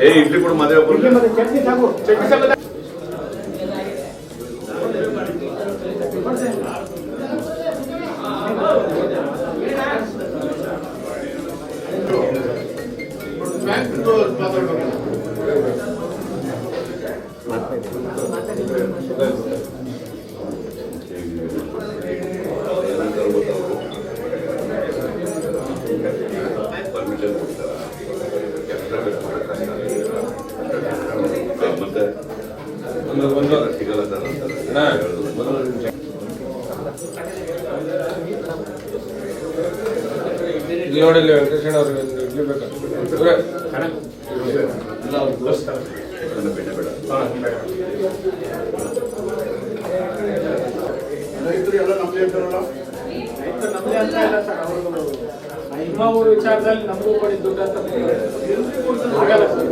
ఏ ఇడ్లీ కూడా మదే Thank you. ಮತ್ತೆ ಒಂದು ಒಂದು ಸಿಗಲ್ಲ. ಇಲ್ಲಿ ನೋಡಿ ಇಲ್ಲಿ ವೆಂಕಟೇಶಣ್ಣ ಅವ್ರಿಗೆ ಒಂದು ಇಡ್ಲಿ ಬೇಕಾ ಇವ್ರೇ. ನನ್ನ ಬೇಡ ಬೇಡ ಆಯ್ತು, ನಮ್ದೇ ಅಂತ ಇಲ್ಲ ಸರ್ ಅವ್ರಿಗೂ ನಿಮ್ಮ ಊರು ವಿಚಾರದಲ್ಲಿ ನಮಗೂ ಕೊಡಿ ದುಡ್ಡು ಅಂತ ಆಗಲ್ಲ ಸರ್